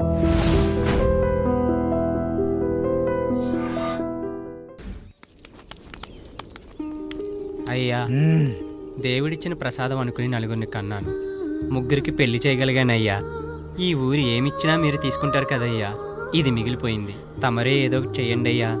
అయ్యా దేవుడిచ్చిన ప్రసాదం అనుకుని నలుగురిని కన్నాను. ముగ్గురికి పెళ్ళి చేయగలిగానయ్యా. ఈ ఊరు ఏమిచ్చినా మీరు తీసుకుంటారు కదయ్యా. ఇది మిగిలిపోయింది. తమరే ఏదో ఒకటి చెయ్యండి అయ్యా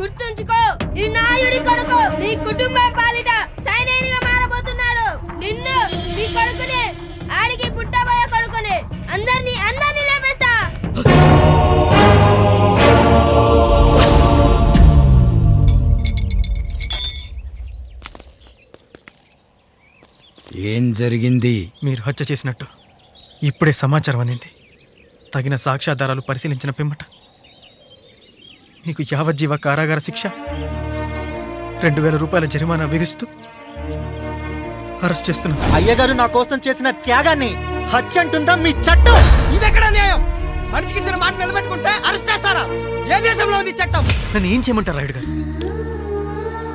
గుర్తుంచుకో ఈ నాయుడి కొడుకు నీ కుటుంబం పాలిట సైనికుడిగా మారబోతున్నాడు. నిన్ను నీ కొడుకుని ఆడికి పుట్టబోయే కొడుకుని అందరినీ అందరినీ లేపేస్తా. ఏం జరిగింది? మీరు హత్య చేసినట్టు. ఇప్పుడే సమాచారం అందింది. తగిన సాక్ష్యాధారాలు పరిశీలించిన పిమ్మట. మీకు యావజ్జీవ కారాగార శిక్ష? రెండు వేల రూపాయల జరిమానా విధిస్తూ అరెస్ట్ చేస్తున్నాం. అయ్యగారు నా కోసం చేసిన త్యాగాన్ని హత్య అంటుందా మీ చట్టం? ఇదెక్కడ న్యాయం? మనిషికి ఇచ్చిన మాట నిలబెట్టుకుంటే అరెస్ట్ చేస్తారా? ఏ దేశంలో ఉంది చట్టం? నన్ను ఏం చేయమంటారు రాయుడు గారు?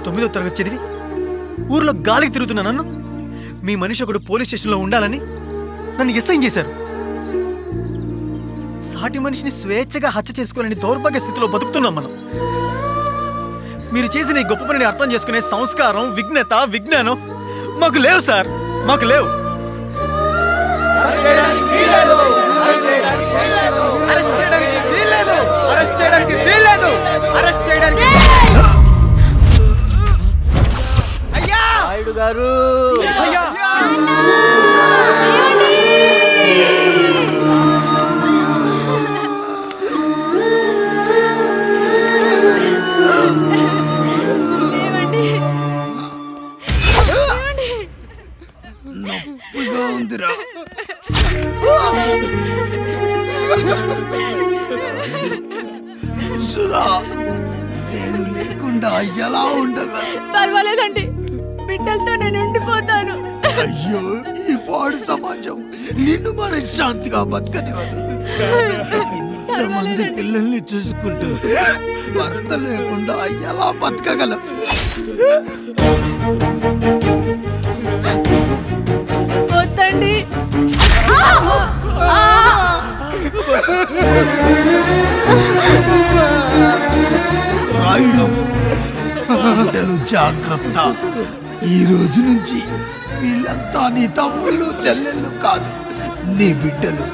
తొమ్మిదో తరగతి చదివి ఊర్లో గాలికి తిరుగుతున్న నన్ను మీ మనిషి ఒకడు పోలీస్ స్టేషన్లో ఉండాలని నన్ను ఎస్ఐం చేశారు. సాటి మనిషిని స్వేచ్ఛగా హత్య చేసుకోలేని దౌర్భాగ్య స్థితిలో బతుకుతున్నాం మనం. మీరు చేసిన ఈ గొప్ప పనిని అర్థం చేసుకునే సంస్కారం విఘ్నత విజ్ఞానం మాకు లేవు సార్. మాకు లేవు. నేను లేకుండా ఎలా ఉండగా. పర్వాలేదండి. బిడ్డలతో నేను ఉండిపోతాను. అయ్యో ఈ పాడు సమాజం నిన్ను మనశ్శాంతిగా బతకనివ్వదు. ఇంతమంది పిల్లల్ని చూసుకుంటూ భర్త లేకుండా ఎలా బతకగలం. రాయుడు బిడ్డలు జాగ్రత్త. ఈ రోజు నుంచి వీళ్ళంతా నీ తమ్ముళ్ళు చెల్లెళ్ళు కాదు నీ బిడ్డలు.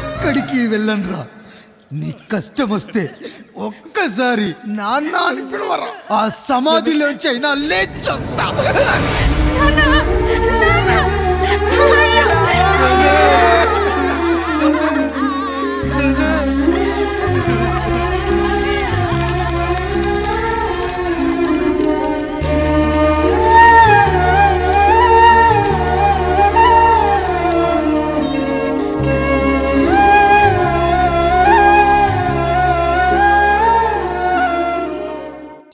ఎక్కడికి వెళ్ళనురా? నీ కష్టం వస్తే ఒక్కసారి నాన్న అని పిలవరా? ఆ సమాధిలోంచి అయినా లేచొస్తా